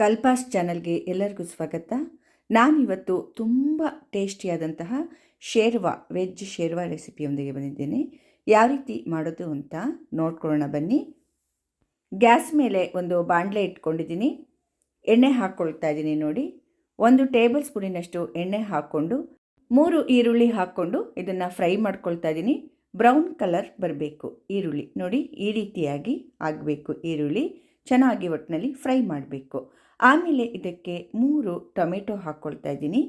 ಕಲ್ಪಾಸ್ ಚಾನಲ್ಗೆ ಎಲ್ಲರಿಗೂ ಸ್ವಾಗತ. ನಾನಿವತ್ತು ತುಂಬ ಟೇಸ್ಟಿಯಾದಂತಹ ಶೇರ್ವಾ, ವೆಜ್ ಶೇರ್ವಾ ರೆಸಿಪಿಯೊಂದಿಗೆ ಬಂದಿದ್ದೇನೆ. ಯಾವ ರೀತಿ ಮಾಡೋದು ಅಂತ ನೋಡ್ಕೊಳ್ಳೋಣ ಬನ್ನಿ. ಗ್ಯಾಸ್ ಮೇಲೆ ಒಂದು ಬಾಣಲೆ ಇಟ್ಕೊಂಡಿದ್ದೀನಿ. ಎಣ್ಣೆ ಹಾಕ್ಕೊಳ್ತಾ ಇದ್ದೀನಿ ನೋಡಿ. ಒಂದು ಟೇಬಲ್ ಸ್ಪೂನಿನಷ್ಟು ಎಣ್ಣೆ ಹಾಕ್ಕೊಂಡು, ಮೂರು ಈರುಳ್ಳಿ ಹಾಕ್ಕೊಂಡು ಇದನ್ನು ಫ್ರೈ ಮಾಡ್ಕೊಳ್ತಾ ಇದ್ದೀನಿ. ಬ್ರೌನ್ ಕಲರ್ ಬರಬೇಕು ಈರುಳ್ಳಿ. ನೋಡಿ, ಈ ರೀತಿಯಾಗಿ ಆಗಬೇಕು ಈರುಳ್ಳಿ. ಚೆನ್ನಾಗಿ ಒಟ್ಟಿನಲ್ಲಿ ಫ್ರೈ ಮಾಡಬೇಕು. ಆಮೇಲೆ ಇದಕ್ಕೆ ಮೂರು ಟೊಮೆಟೊ ಹಾಕ್ಕೊಳ್ತಾ ಇದ್ದೀನಿ.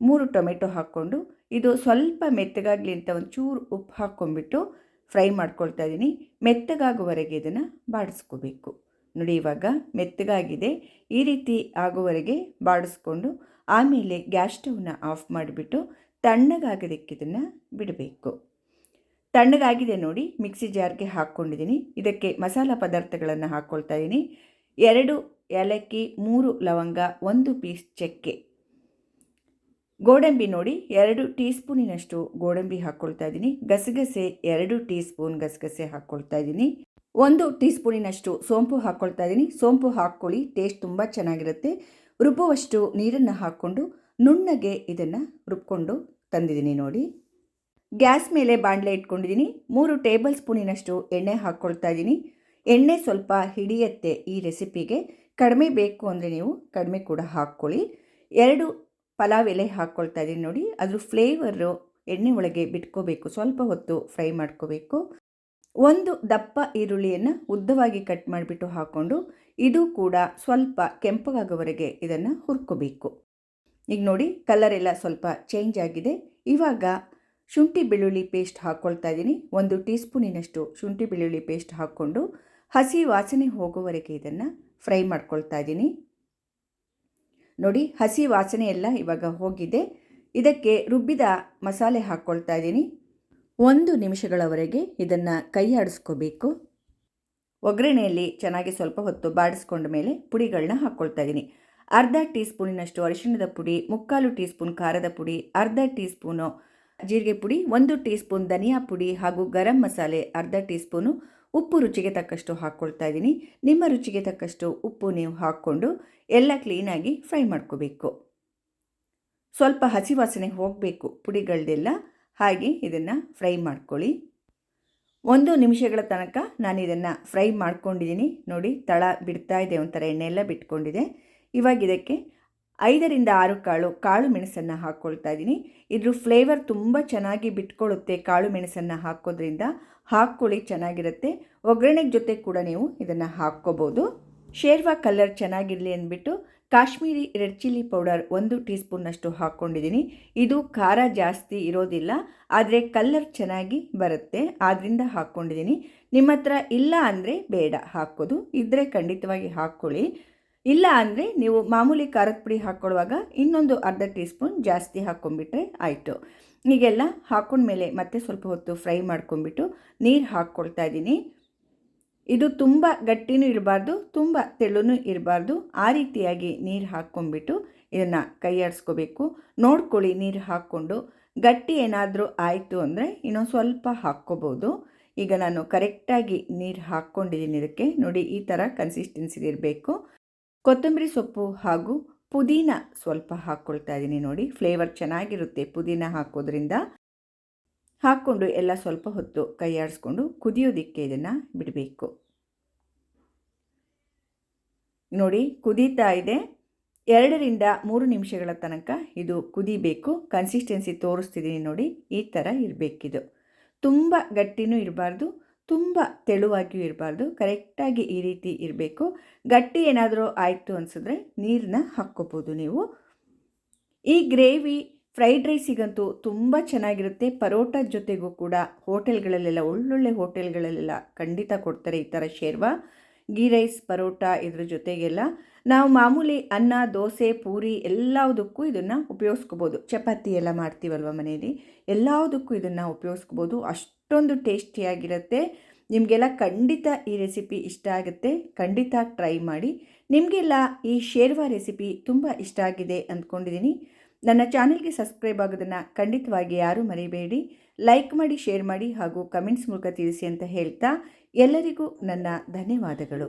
ಮೂರು ಟೊಮೆಟೊ ಹಾಕ್ಕೊಂಡು ಇದು ಸ್ವಲ್ಪ ಮೆತ್ತಗಾಗಲಿ ಅಂತ ಒಂಚೂರು ಉಪ್ಪು ಹಾಕ್ಕೊಂಡ್ಬಿಟ್ಟು ಫ್ರೈ ಮಾಡ್ಕೊಳ್ತಾ ಇದ್ದೀನಿ. ಮೆತ್ತಗಾಗುವವರೆಗೆ ಇದನ್ನು ಬಾಡಿಸ್ಕೋಬೇಕು. ನೋಡಿ ಇವಾಗ ಮೆತ್ತಗಾಗಿದೆ. ಈ ರೀತಿ ಆಗುವವರೆಗೆ ಬಾಡಿಸ್ಕೊಂಡು ಆಮೇಲೆ ಗ್ಯಾಸ್ ಸ್ಟವ್ನ ಆಫ್ ಮಾಡಿಬಿಟ್ಟು ತಣ್ಣಗಾಗೋದಕ್ಕೆ ಇದನ್ನು ಬಿಡಬೇಕು. ತಣ್ಣಗಾಗಿದೆ ನೋಡಿ, ಮಿಕ್ಸಿ ಜಾರ್ಗೆ ಹಾಕ್ಕೊಂಡಿದ್ದೀನಿ. ಇದಕ್ಕೆ ಮಸಾಲ ಪದಾರ್ಥಗಳನ್ನು ಹಾಕ್ಕೊಳ್ತಾ ಇದ್ದೀನಿ. ಎರಡು ಏಲಕ್ಕಿ, ಮೂರು ಲವಂಗ, ಒಂದು ಪೀಸ್ ಚಕ್ಕೆ. ಗೋಡಂಬಿ ನೋಡಿ, ಎರಡು ಟೀ ಸ್ಪೂನಿನಷ್ಟು ಗೋಡಂಬಿ ಹಾಕ್ಕೊಳ್ತಾ ಇದ್ದೀನಿ. ಗಸಗಸೆ ಎರಡು ಟೀ ಸ್ಪೂನ್ ಗಸಗಸೆ ಹಾಕ್ಕೊಳ್ತಾ ಇದ್ದೀನಿ. ಒಂದು ಟೀ ಸ್ಪೂನಿನಷ್ಟು ಸೋಂಪು ಹಾಕ್ಕೊಳ್ತಾ ಇದ್ದೀನಿ. ಸೋಂಪು ಹಾಕ್ಕೊಳ್ಳಿ, ಟೇಸ್ಟ್ ತುಂಬ ಚೆನ್ನಾಗಿರುತ್ತೆ. ರುಬ್ಬುವಷ್ಟು ನೀರನ್ನು ಹಾಕ್ಕೊಂಡು ನುಣ್ಣಗೆ ಇದನ್ನು ರುಬ್ಕೊಂಡು ತಂದಿದ್ದೀನಿ ನೋಡಿ. ಗ್ಯಾಸ್ ಮೇಲೆ ಬಾಣಲೆ ಇಟ್ಕೊಂಡಿದ್ದೀನಿ. ಮೂರು ಟೇಬಲ್ ಸ್ಪೂನಿನಷ್ಟು ಎಣ್ಣೆ ಹಾಕ್ಕೊಳ್ತಾ ಇದ್ದೀನಿ. ಎಣ್ಣೆ ಸ್ವಲ್ಪ ಹಿಡಿಯತ್ತೆ ಈ ರೆಸಿಪಿಗೆ. ಕಡಿಮೆ ಬೇಕು ಅಂದರೆ ನೀವು ಕಡಿಮೆ ಕೂಡ ಹಾಕ್ಕೊಳ್ಳಿ. ಎರಡು ಪಲಾವ್ ಎಲೆ ಹಾಕ್ಕೊಳ್ತಾ ಇದ್ದೀನಿ ನೋಡಿ. ಅದ್ರ ಫ್ಲೇವರು ಎಣ್ಣೆ ಒಳಗೆ ಬಿಟ್ಕೋಬೇಕು. ಸ್ವಲ್ಪ ಹೊತ್ತು ಫ್ರೈ ಮಾಡ್ಕೋಬೇಕು. ಒಂದು ದಪ್ಪ ಈರುಳ್ಳಿಯನ್ನು ಉದ್ದವಾಗಿ ಕಟ್ ಮಾಡಿಬಿಟ್ಟು ಹಾಕ್ಕೊಂಡು ಇದು ಕೂಡ ಸ್ವಲ್ಪ ಕೆಂಪಗಾಗೋವರೆಗೆ ಇದನ್ನು ಹುರ್ಕೋಬೇಕು. ಈಗ ನೋಡಿ ಕಲರ್ ಎಲ್ಲ ಸ್ವಲ್ಪ ಚೇಂಜ್ ಆಗಿದೆ. ಇವಾಗ ಶುಂಠಿ ಬೆಳ್ಳುಳ್ಳಿ ಪೇಸ್ಟ್ ಹಾಕ್ಕೊಳ್ತಾ ಇದ್ದೀನಿ. ಒಂದು ಟೀ ಸ್ಪೂನಿನಷ್ಟು ಶುಂಠಿ ಬೆಳ್ಳುಳ್ಳಿ ಪೇಸ್ಟ್ ಹಾಕ್ಕೊಂಡು ಹಸಿ ವಾಸನೆ ಹೋಗುವವರೆಗೆ ಇದನ್ನು ಫ್ರೈ ಮಾಡ್ಕೊಳ್ತಾ ಇದ್ದೀನಿ. ನೋಡಿ, ಹಸಿ ವಾಸನೆ ಎಲ್ಲ ಇವಾಗ ಹೋಗಿದೆ. ಇದಕ್ಕೆ ರುಬ್ಬಿದ ಮಸಾಲೆ ಹಾಕ್ಕೊಳ್ತಾ ಇದ್ದೀನಿ. ಒಂದು ನಿಮಿಷಗಳವರೆಗೆ ಇದನ್ನು ಕೈ ಆಡಿಸ್ಕೋಬೇಕು. ಒಗ್ಗರಣೆಯಲ್ಲಿ ಚೆನ್ನಾಗಿ ಸ್ವಲ್ಪ ಹೊತ್ತು ಬಾಡಿಸ್ಕೊಂಡ ಮೇಲೆ ಪುಡಿಗಳನ್ನ ಹಾಕ್ಕೊಳ್ತಾ ಇದ್ದೀನಿ. ಅರ್ಧ ಟೀ ಸ್ಪೂನಿನಷ್ಟು ಅರಿಶಿಣದ ಪುಡಿ, ಮುಕ್ಕಾಲು ಟೀ ಸ್ಪೂನ್ ಖಾರದ ಪುಡಿ, ಅರ್ಧ ಟೀ ಸ್ಪೂನು ಜೀರಿಗೆ ಪುಡಿ, ಒಂದು ಟೀ ಸ್ಪೂನ್ ಧನಿಯಾ ಪುಡಿ ಹಾಗೂ ಗರಂ ಮಸಾಲೆ, ಅರ್ಧ ಟೀ ಸ್ಪೂನು ಉಪ್ಪು ರುಚಿಗೆ ತಕ್ಕಷ್ಟು ಹಾಕ್ಕೊಳ್ತಾ ಇದ್ದೀನಿ. ನಿಮ್ಮ ರುಚಿಗೆ ತಕ್ಕಷ್ಟು ಉಪ್ಪು ನೀವು ಹಾಕ್ಕೊಂಡು ಎಲ್ಲ ಕ್ಲೀನಾಗಿ ಫ್ರೈ ಮಾಡ್ಕೋಬೇಕು. ಸ್ವಲ್ಪ ಹಸಿ ವಾಸನೆ ಹೋಗಬೇಕು ಪುಡಿಗಳದೆಲ್ಲ. ಹಾಗೆ ಇದನ್ನು ಫ್ರೈ ಮಾಡ್ಕೊಳ್ಳಿ. ಒಂದು ನಿಮಿಷಗಳ ತನಕ ನಾನು ಇದನ್ನು ಫ್ರೈ ಮಾಡ್ಕೊಂಡಿದ್ದೀನಿ. ನೋಡಿ ತಳ ಬಿಡ್ತಾ ಇದೆ ಒಂಥರ ಎಣ್ಣೆ ಎಲ್ಲ ಬಿಟ್ಕೊಂಡಿದೆ. ಇವಾಗ ಇದಕ್ಕೆ ಐದರಿಂದ ಆರು ಕಾಳು ಕಾಳು ಮೆಣಸನ್ನು ಹಾಕ್ಕೊಳ್ತಾ ಇದ್ದೀನಿ. ಇದ್ರ ಫ್ಲೇವರ್ ತುಂಬ ಚೆನ್ನಾಗಿ ಬಿಟ್ಕೊಳ್ಳುತ್ತೆ ಕಾಳು ಮೆಣಸನ್ನು ಹಾಕೋದ್ರಿಂದ. ಹಾಕ್ಕೊಳ್ಳಿ, ಚೆನ್ನಾಗಿರುತ್ತೆ. ಒಗ್ಗರಣೆ ಜೊತೆ ಕೂಡ ನೀವು ಇದನ್ನು ಹಾಕ್ಕೋಬೋದು. ಶೇರ್ವಾ ಕಲರ್ ಚೆನ್ನಾಗಿರಲಿ ಅಂದ್ಬಿಟ್ಟು ಕಾಶ್ಮೀರಿ ರೆಡ್ ಚಿಲ್ಲಿ ಪೌಡರ್ ಒಂದು ಟೀ ಸ್ಪೂನ್ನಷ್ಟು ಹಾಕ್ಕೊಂಡಿದ್ದೀನಿ. ಇದು ಖಾರ ಜಾಸ್ತಿ ಇರೋದಿಲ್ಲ, ಆದರೆ ಕಲ್ಲರ್ ಚೆನ್ನಾಗಿ ಬರುತ್ತೆ. ಆದ್ದರಿಂದ ಹಾಕ್ಕೊಂಡಿದ್ದೀನಿ. ನಿಮ್ಮ ಹತ್ರ ಇಲ್ಲ ಅಂದರೆ ಬೇಡ ಹಾಕೋದು ಇದ್ದರೆ ಖಂಡಿತವಾಗಿ ಹಾಕ್ಕೊಳ್ಳಿ. ಇಲ್ಲ ಅಂದರೆ ನೀವು ಮಾಮೂಲಿ ಖಾರದ ಪುಡಿ ಹಾಕ್ಕೊಳ್ಳುವಾಗ ಇನ್ನೊಂದು ಅರ್ಧ ಟೀ ಸ್ಪೂನ್ ಜಾಸ್ತಿ ಹಾಕ್ಕೊಂಡ್ಬಿಟ್ರೆ ಆಯಿತು. ಹೀಗೆಲ್ಲ ಹಾಕ್ಕೊಂಡ್ಮೇಲೆ ಮತ್ತೆ ಸ್ವಲ್ಪ ಹೊತ್ತು ಫ್ರೈ ಮಾಡ್ಕೊಂಬಿಟ್ಟು ನೀರು ಹಾಕ್ಕೊಳ್ತಾ ಇದ್ದೀನಿ. ಇದು ತುಂಬ ಗಟ್ಟಿನೂ ಇರಬಾರ್ದು, ತುಂಬ ತೆಳ್ಳೂ ಇರಬಾರ್ದು. ಆ ರೀತಿಯಾಗಿ ನೀರು ಹಾಕ್ಕೊಂಬಿಟ್ಟು ಇದನ್ನು ಕೈಯಾಡಿಸ್ಕೋಬೇಕು ನೋಡ್ಕೊಳ್ಳಿ ನೀರು ಹಾಕ್ಕೊಂಡು ಗಟ್ಟಿ ಏನಾದರೂ ಆಯಿತು ಅಂದರೆ ಇನ್ನೊಂದು ಸ್ವಲ್ಪ ಹಾಕ್ಕೋಬೋದು. ಈಗ ನಾನು ಕರೆಕ್ಟಾಗಿ ನೀರು ಹಾಕ್ಕೊಂಡಿದ್ದೀನಿ ಇದಕ್ಕೆ. ನೋಡಿ ಈ ಥರ ಕನ್ಸಿಸ್ಟೆನ್ಸಿ ಇರಬೇಕು. ಕೊತ್ತಂಬರಿ ಸೊಪ್ಪು ಹಾಗೂ ಪುದೀನ ಸ್ವಲ್ಪ ಹಾಕ್ಕೊಳ್ತಾ ಇದ್ದೀನಿ ನೋಡಿ. ಫ್ಲೇವರ್ ಚೆನ್ನಾಗಿರುತ್ತೆ ಪುದೀನ ಹಾಕೋದ್ರಿಂದ. ಹಾಕ್ಕೊಂಡು ಎಲ್ಲ ಸ್ವಲ್ಪ ಹೊತ್ತು ಕೈಯಾಡಿಸ್ಕೊಂಡು ಕುದಿಯೋದಕ್ಕೆ ಇದನ್ನು ಬಿಡಬೇಕು. ನೋಡಿ ಕುದೀತಾ ಇದೆ. ಎರಡರಿಂದ ಮೂರು ನಿಮಿಷಗಳ ತನಕ ಇದು ಕುದಿಬೇಕು. ಕನ್ಸಿಸ್ಟೆನ್ಸಿ ತೋರಿಸ್ತಿದ್ದೀನಿ ನೋಡಿ. ಈ ಥರ ಇರಬೇಕಿದು. ತುಂಬ ಗಟ್ಟಿನೂ ಇರಬಾರ್ದು. ತುಂಬ ತೆಳುವಾಗಿಯೂ ಇರಬಾರ್ದು, ಕರೆಕ್ಟಾಗಿ ಈ ರೀತಿ ಇರಬೇಕು. ಗಟ್ಟಿ ಏನಾದರೂ ಆಯಿತು ಅನಿಸಿದ್ರೆ ನೀರನ್ನ ಹಾಕ್ಕೋಬೋದು ನೀವು. ಈ ಗ್ರೇವಿ ಫ್ರೈಡ್ ರೈಸಿಗಂತೂ ತುಂಬ ಚೆನ್ನಾಗಿರುತ್ತೆ. ಪರೋಟ ಜೊತೆಗೂ ಕೂಡ ಹೋಟೆಲ್ಗಳಲ್ಲೆಲ್ಲ, ಒಳ್ಳೊಳ್ಳೆ ಹೋಟೆಲ್ಗಳಲ್ಲೆಲ್ಲ ಖಂಡಿತ ಕೊಡ್ತಾರೆ ಈ ಥರ ಶೇರ್ವಾ. ಗೀ ರೈಸ್, ಪರೋಟ ಇದ್ರ ಜೊತೆಗೆಲ್ಲ. ನಾವು ಮಾಮೂಲಿ ಅನ್ನ, ದೋಸೆ, ಪೂರಿ ಎಲ್ಲದಕ್ಕೂ ಇದನ್ನು ಉಪಯೋಗಿಸ್ಕೋಬೋದು. ಚಪಾತಿ ಎಲ್ಲ ಮಾಡ್ತೀವಲ್ವ ಮನೆಯಲ್ಲಿ? ಎಲ್ಲದಕ್ಕೂ ಇದನ್ನು ಉಪಯೋಗಿಸ್ಕೋಬೋದು. ಅಷ್ಟೊಂದು ಟೇಸ್ಟಿಯಾಗಿರುತ್ತೆ. ನಿಮಗೆಲ್ಲ ಖಂಡಿತ ಈ ರೆಸಿಪಿ ಇಷ್ಟ ಆಗುತ್ತೆ. ಖಂಡಿತ ಟ್ರೈ ಮಾಡಿ. ನಿಮಗೆಲ್ಲ ಈ ಶೇರ್ವಾ ರೆಸಿಪಿ ತುಂಬ ಇಷ್ಟ ಆಗಿದೆ ಅಂದ್ಕೊಂಡಿದ್ದೀನಿ ನನ್ನ ಚಾನಲ್ಗೆ ಸಬ್ಸ್ಕ್ರೈಬ್ ಆಗೋದನ್ನು ಖಂಡಿತವಾಗಿ ಯಾರೂ ಮರಿಬೇಡಿ. ಲೈಕ್ ಮಾಡಿ, ಶೇರ್ ಮಾಡಿ ಹಾಗೂ ಕಮೆಂಟ್ಸ್ ಮೂಲಕ ತಿಳಿಸಿ ಅಂತ ಹೇಳ್ತಾ ಎಲ್ಲರಿಗೂ ನನ್ನ ಧನ್ಯವಾದಗಳು.